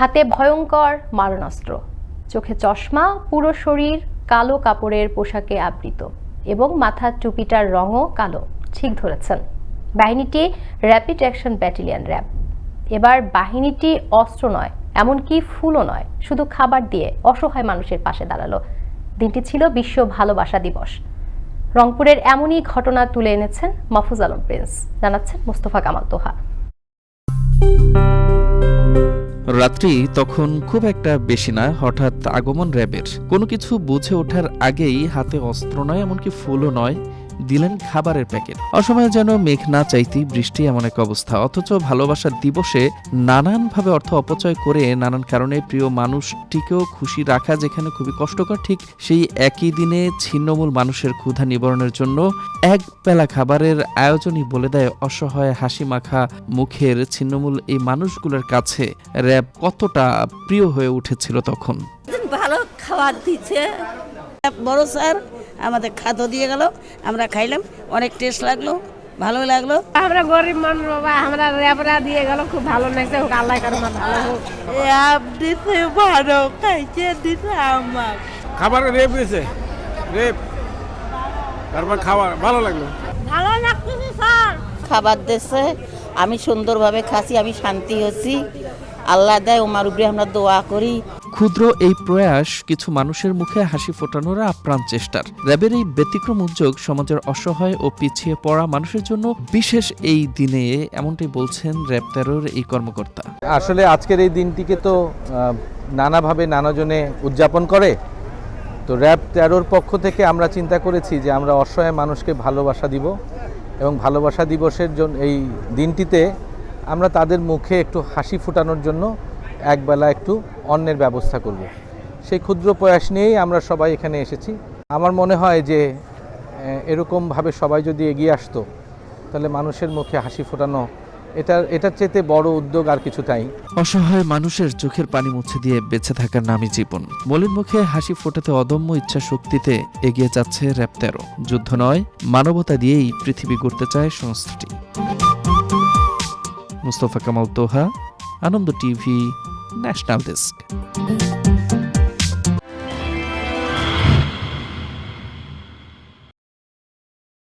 হাতে ভয়ঙ্কর মারণাস্ত্র। চোখে চশমা, পুরো শরীর কালো কাপড়ের পোশাকে আবৃত এবং মাথার টুপিটার রঙও কালো, ঠিক ধরেছেন। বাহিনীটি র্যাপিড অ্যাকশন ব্যাটালিয়ন র্যাব। এবার বাহিনীটি অস্ত্র নয়, এমনকি ফুলও নয়, শুধু খাবার দিয়ে অসহায় মানুষের পাশে দাঁড়াল। দিনটি ছিল বিশ্ব ভালোবাসা দিবস। রংপুরের এমনই ঘটনা তুলে এনেছেন মাহফুজ আলম প্রিন্স, জানাচ্ছেন মোস্তফা কামাল তোহা। রাত্রি তখন খুব একটা বেশি না, হঠাৎ আগমন র্যাবের। কোনো কিছু বুঝে ওঠার আগেই হাতে অস্ত্র নয়, এমনকি ফুলও নয়। দিলেন খাবারের প্যাকেট। অসময়ে যেন মেঘ না চাইতেই বৃষ্টি এমন এক অবস্থা। অথচ ভালোবাসার দিবসে নানানভাবে অর্থ অপচয় করে নানান কারণে প্রিয় মানুষটিকেও খুশি রাখা যেখানে খুবই কষ্টকর, ঠিক সেই একই দিনে ছিন্নমূল মানুষের ক্ষুধা নিবারণের জন্য এক বেলা খাবারের আয়োজনই বলে দেয় অসহায় হাসি মাখা মুখের ছিন্নমূল এই মানুষগুলোর কাছে। র্যাব কতটা প্রিয় হয়ে উঠেছিল তখন। ভালো খাবার দিচ্ছে। বড় স্যার আমাদের খাদ্য দিয়ে গেল আমরা খাইলাম অনেক টেস্ট লাগল ভালো লাগল। আমরা গরিব মানুষ বাবা আমরা র্যাবরা দিয়ে গেল খুব ভালো লাগছে হোক আল্লাহ কারও ভালো হোক। দিতে ভালো খাইছে দিতে আমার। খাবার রেপ দিয়েছে রেপ। তারপর খাবার ভালো লাগল। ভালো লাগতেছে স্যার। খাবার দিচ্ছে আমি সুন্দরভাবে খাসি আমি শান্তি হচ্ছি। আল্লাহ দেয় ওমার উপরে আমরা দোয়া করি। ক্ষুদ্র এই প্রয়াস কিছু মানুষের মুখে হাসি ফোটানোর আপ্রাণ চেষ্টার। র্যাবের এই ব্যতিক্রম উদ্যোগ সমাজের অসহায় ও পিছিয়ে পড়া মানুষের জন্য বিশেষ এই দিনে এমনটাই বলছেন র্যাব তেরোর এই কর্মকর্তা। আসলে আজকের এই দিনটিকে তো নানাভাবে নানাজনে উদযাপন করে। তো র্যাব তেরোর পক্ষ থেকে আমরা চিন্তা করেছি যে আমরা অসহায় মানুষকে ভালোবাসা দিব এবং ভালোবাসা দিবসের জন্য এই দিনটিতে আমরা তাদের মুখে একটু হাসি ফোটানোর জন্য একবেলা একটু অন্যের ব্যবস্থা করব। সেই ক্ষুদ্র প্রয়াস নিয়েই আমরা সবাই এখানে এসেছি। আমার মনে হয় যে এরকমভাবে সবাই যদি এগিয়ে আসতো, তাহলে মানুষের মুখে হাসি ফোটানো এটা এটার চেয়ে বড় উদ্যোগ আর কিছু তাই। অসহায় মানুষের চোখের পানি মুছে দিয়ে বেঁচে থাকার নামই জীবন। মলিন মুখে হাসি ফোটাতে অদম্য ইচ্ছা শক্তিতে এগিয়ে যাচ্ছে র্যাব তেরো। যুদ্ধ নয়, মানবতা দিয়েই পৃথিবী গড়তে চায় সংস্থাটি Mustafa Kamal Toha, Ananda TV national desk